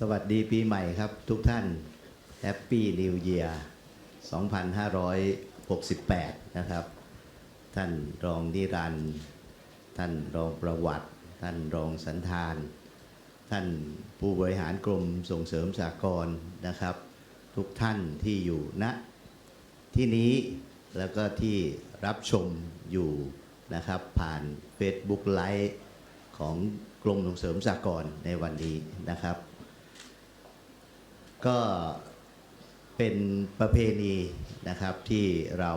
สวัสดีปีใหม่ครับทุกท่านแฮปปี้นิวเ a ียร์2568 นะครับ ท่านรองนิรันด์ท่านรองประวัติ ท่านรองสันธาน ท่านผู้บริหารกรมส่งเสริมสากลนะครับ ทุกท่านที่อยู่ณที่นี้แล้วก็ที่รับชมอยู่นะครับ ผ่าน Facebook ไลฟ์ของกรมส่งเสริมสากลในวันนี้นะครับ ก็เป็นประเพณีนะครับที่เรา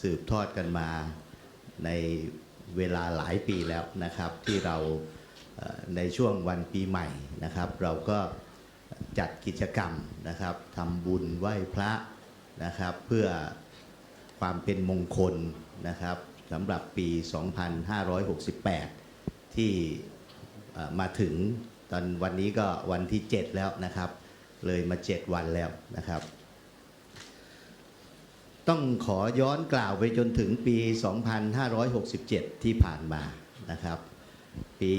สืบทอดกันมาในเวลาหลายปีแล้วนะครับ ที่เราในช่วงวันปีใหม่นะครับ เราก็จัดกิจกรรมนะครับทำบุญไหว้พระนะครับ เพื่อความเป็นมงคลนะครับสำหรับปี 2568 ที่เอ่มาถึงตอนวันนี้ก็วันที่ 7 แล้วนะครับ เลยมา7วันแล้วนะครับ ต้องขอย้อนกล่าวไปจนถึงปี 2567 ที่ผ่านมานะครับ ปี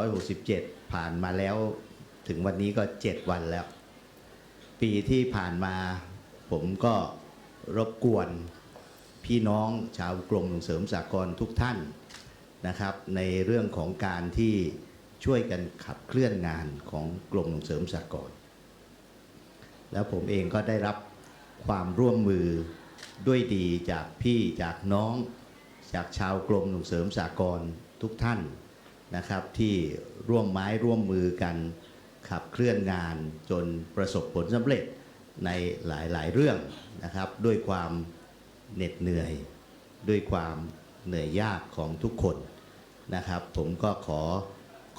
2567 ผ่านมาแล้วถึงวันนี้ก็ 7 วันแล้ว ปีที่ผ่านมาผมก็รบกวนพี่น้องชาวกรมส่งเสริมสากลทุกท่านนะครับ ในเรื่องของการที่ช่วยกันขับเคลื่อนงานของกรมส่งเสริมสากล แล้วผมเองก็ได้รับความร่วมมือด้วยดีจากพี่จากน้อง จากชาวกรมส่งเสริมสากลทุกท่านนะครับ ที่ร่วมไม้ร่วมมือกันขับเคลื่อนงานจนประสบผลสำเร็จในหลายๆเรื่องนะครับ ด้วยความเหน็ดเหนื่อย ด้วยความเหนื่อยยากของทุกคนนะครับ ผมก็ขอ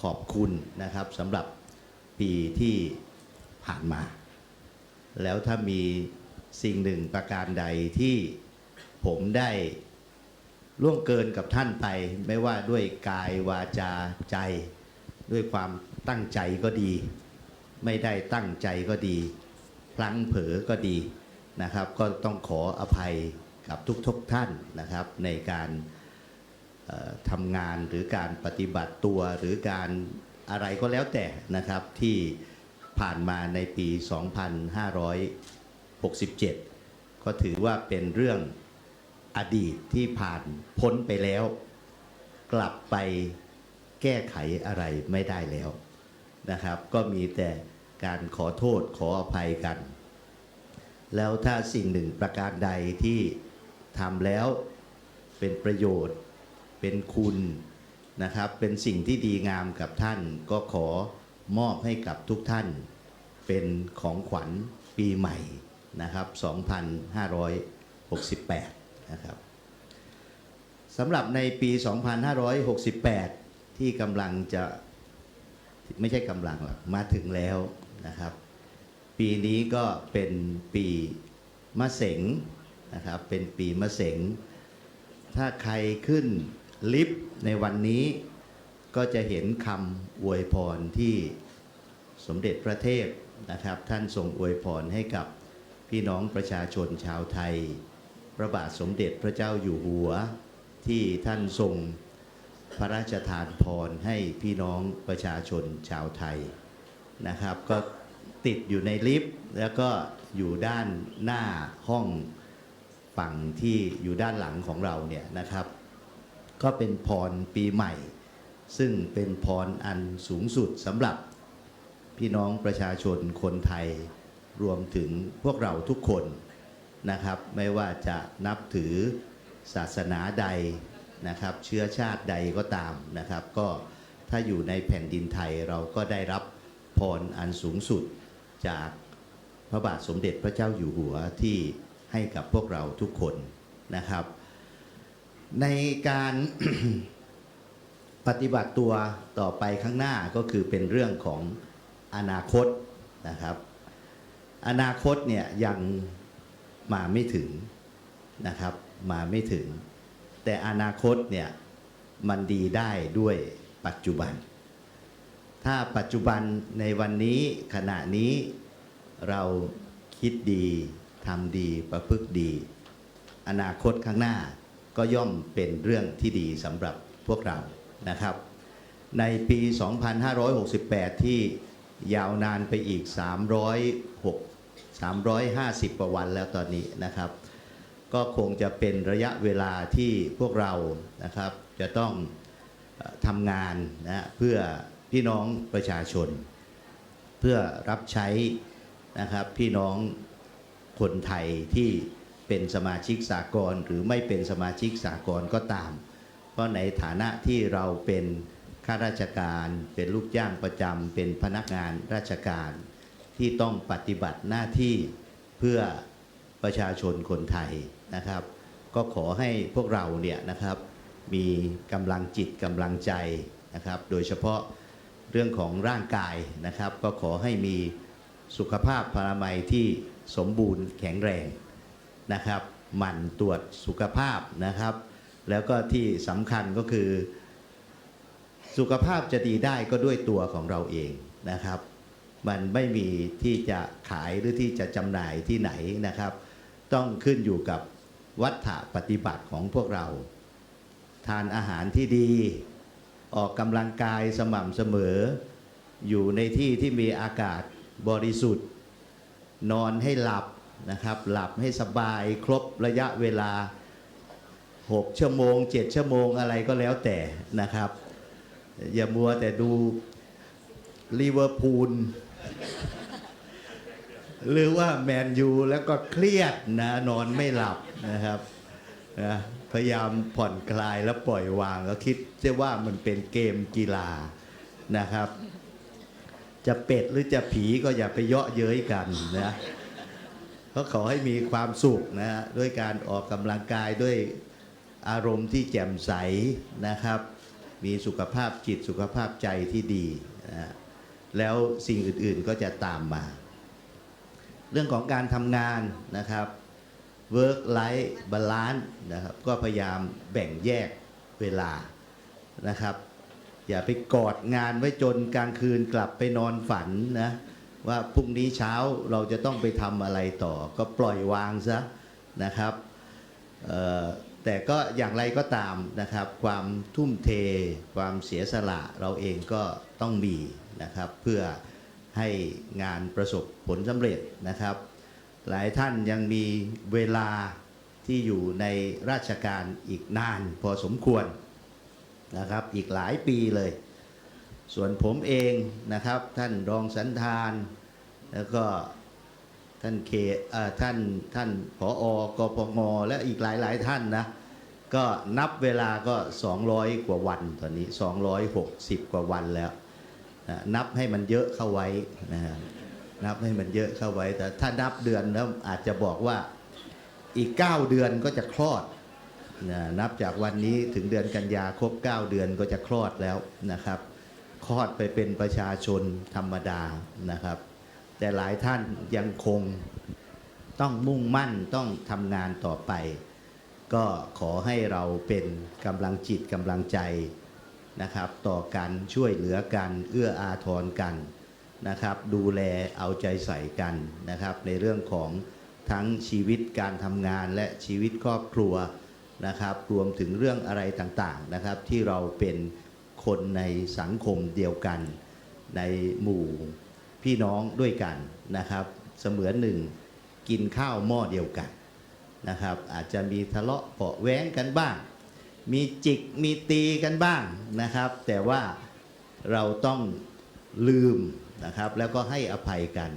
ขอบคุณนะครับสำหรับปีที่ผ่านมา แล้วถ้ามีสิ่งหนึ่งประการใดที่ผมได้ล่วงเกินกับท่านไป ไม่ว่าด้วยกายวาจาใจ ด้วยความตั้งใจก็ดี ไม่ได้ตั้งใจก็ดี พลั้งเผลอก็ดีนะครับ ก็ต้องขออภัยกับทุกๆทท่านนะครับ ในการทำงานหรือการปฏิบัติตัวหรือการอะไรก็แล้วแต่นะครับที่ ผ่านมาในปี 2567 ก็ถือว่าเป็นเรื่องอดีตที่ผ่านพ้นไปแล้ว กลับไปแก้ไขอะไรไม่ได้แล้วนะครับ ก็มีแต่การขอโทษขออภัยกัน แล้วถ้าสิ่งหนึ่งประการใดที่ทำแล้วเป็นประโยชน์เป็นคุณนะครับ เป็นสิ่งที่ดีงามกับท่านก็ขอ มอบให้กับทุกท่านเป็นของขวัญปีใหม่นะครับ 2568 นะครับสำหรับในปี 2568 ที่กำลังจะไม่ใช่กำลังหรอกมาถึงแล้วนะครับ ปีนี้ก็เป็นปีมะเสงนะครับ เป็นปีมะเสงถ้าใครขึ้นลิฟต์ในวันนี้ ก็จะเห็นคำอวยพรที่สมเด็จพระเทพนะครับ ท่านทรงอวยพรให้กับพี่น้องประชาชนชาวไทย พระบาทสมเด็จพระเจ้าอยู่หัว ที่ท่านทรงพระราชทานพรให้พี่น้องประชาชนชาวไทยนะครับ ก็ติดอยู่ในลิฟต์แล้วก็อยู่ด้านหน้าห้องฝั่งที่อยู่ด้านหลังของเราเนี่ยนะครับ ก็เป็นพรปีใหม่ ซึ่งเป็นพรอันสูงสุดสำหรับพี่น้องประชาชนคนไทยรวมถึงพวกเราทุกคนนะครับ ไม่ว่าจะนับถือศาสนาใดนะครับ เชื้อชาติใดก็ตามนะครับ ก็ถ้าอยู่ในแผ่นดินไทยเราก็ได้รับพรอันสูงสุดจากพระบาทสมเด็จพระเจ้าอยู่หัวที่ให้กับพวกเราทุกคนนะครับ ในการ ปฏิบัติตัวต่อไปข้างหน้าก็คือเป็นเรื่องของอนาคตนะครับ อนาคตเนี่ยยังมาไม่ถึงนะครับ มาไม่ถึง แต่อนาคตเนี่ยมันดีได้ด้วยปัจจุบัน ถ้าปัจจุบันในวันนี้ขณะนี้เราคิดดีทำดีประพฤติดี อนาคตข้างหน้าก็ย่อมเป็นเรื่องที่ดีสำหรับพวกเรา นะครับ ในปี 2568 ที่ยาวนานไปอีก 306 350 กว่าวันแล้วตอนนี้นะครับ ก็คงจะเป็นระยะเวลาที่พวกเรานะครับ จะต้องทำงานนะเพื่อพี่น้องประชาชน เพื่อรับใช้นะครับพี่น้องคนไทยที่เป็นสมาชิกสากลหรือไม่เป็นสมาชิกสากลก็ตาม เพราะในฐานะที่เราเป็นข้าราชการ เป็นลูกจ้างประจำเป็นพนักงานราชการที่ต้องปฏิบัติหน้าที่เพื่อประชาชนคนไทยนะครับ ก็ขอให้พวกเราเนี่ยนะครับมีกำลังจิตกำลังใจนะครับ โดยเฉพาะเรื่องของร่างกายนะครับ ก็ขอให้มีสุขภาพพลามัยที่สมบูรณ์แข็งแรงนะครับหมั่นตรวจสุขภาพนะครับ แล้วก็ที่สำคัญก็คือ สุขภาพจะดีได้ก็ด้วยตัวของเราเองนะครับ มันไม่มีที่จะขายหรือที่จะจำหน่ายที่ไหนนะครับ ต้องขึ้นอยู่กับวัฏฏะปฏิบัติของพวกเรา ทานอาหารที่ดี ออกกำลังกายสม่ำเสมอ อยู่ในที่ที่มีอากาศบริสุทธิ์ นอนให้หลับนะครับ หลับให้สบายครบระยะเวลา 6 ชั่วโมง 7 ชั่วโมงอะไรก็แล้วแต่นะครับ อย่ามัวแต่ดูลิเวอร์พูลหรือว่าแมนยูแล้วก็เครียดนะนอนไม่หลับนะครับนะพยายามผ่อนคลายแล้วปล่อยวางแล้วคิดจะว่ามันเป็นเกมกีฬานะครับ จะเป็ดหรือจะผีก็อย่าไปเยาะเย้ยกันนะก็ขอให้มีความสุขนะฮะด้วยการออกกำลังกายด้วย อารมณ์ที่แจ่มใสนะครับ มีสุขภาพจิตสุขภาพใจที่ดีนะแล้วสิ่งอื่นๆก็จะตามมา เรื่องของการทำงานนะครับ work life balance นะครับก็พยายามแบ่งแยกเวลานะครับ อย่าไปกอดงานไว้จนกลางคืนกลับไปนอนฝันนะว่าพรุ่งนี้เช้าเราจะต้องไปทำอะไรต่อ ก็ปล่อยวางซะนะครับเอ่อ แต่ก็อย่างไรก็ตามนะครับ ความทุ่มเท ความเสียสละเราเองก็ต้องมีนะครับ เพื่อให้งานประสบผลสำเร็จนะครับ หลายท่านยังมีเวลาที่อยู่ในราชการอีกนานพอสมควรนะครับ อีกหลายปีเลย ส่วนผมเองนะครับท่านรองสันธานแล้วก็ ท่านเคเท่านท่านผออกพงและอีกหลายหลายท่านนะก็นับเวลาก็ 200 กว่าวันตอนนี้ 260 กว่าวันแล้วนะนับให้มันเยอะเข้าไว้นะฮะนับให้มันเยอะเข้าไว้ แต่ถ้านับเดือนแล้วอาจจะบอกว่าอีก 9 เดือนก็จะคลอดนะนับจากวันนี้ถึงเดือนกันยาครบ 9 เดือนก็จะคลอดแล้วนะครับ คลอดไปเป็นประชาชนธรรมดานะครับ แต่หลายท่านยังคงต้องมุ่งมั่นต้องทำงานต่อไป ก็ขอให้เราเป็นกำลังจิตกำลังใจนะครับ ต่อกันช่วยเหลือกันเอื้ออาทรกันนะครับ ดูแลเอาใจใส่กันนะครับ ในเรื่องของทั้งชีวิตการทำงานและชีวิตครอบครัวนะครับ รวมถึงเรื่องอะไรต่างๆนะครับ ที่เราเป็นคนในสังคมเดียวกัน ในหมู่ พี่น้องด้วยกันนะครับ เสมือนหนึ่งกินข้าวหม้อเดียวกันนะครับ อาจจะมีทะเลาะเปาะแว้งกันบ้าง มีจิกมีตีกันบ้างนะครับ แต่ว่าเราต้องลืมนะครับ แล้วก็ให้อภัยกัน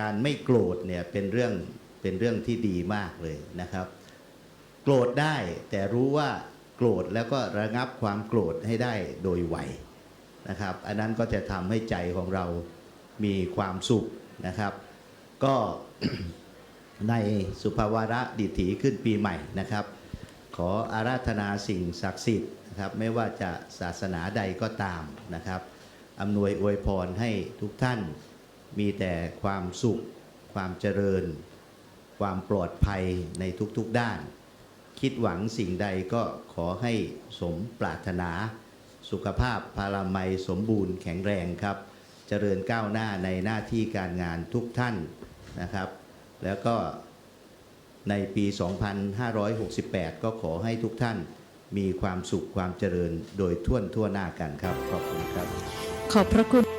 การไม่โกรธเนี่ยเป็นเรื่องเป็นเรื่องที่ดีมากเลยนะครับ โกรธได้แต่รู้ว่าโกรธแล้วก็ระงับความโกรธให้ได้โดยไวนะครับ อันนั้นก็จะทำให้ใจของเรา มีความสุขนะครับ ก็ในสุภาวาระดิถีขึ้นปีใหม่นะครับ ขออาราธนาสิ่งศักดิ์สิทธิ์นะครับไม่ว่าจะศาสนาใดก็ตามนะครับอำนวยอวยพรให้ทุกท่านมีแต่ความสุข ความเจริญ ความปลอดภัยในทุกๆด้าน คิดหวังสิ่งใดก็ขอให้สมปรารถนา สุขภาพพารามัยสมบูรณ์แข็งแรงครับ เจริญก้าวหน้าในหน้าที่การงานทุกท่านนะครับ แล้วก็ในปี 2568 ก็ขอให้ทุกท่านมีความสุขความเจริญโดยทั่วทั่วหน้ากันครับ ขอบคุณครับ ขอบพระคุณ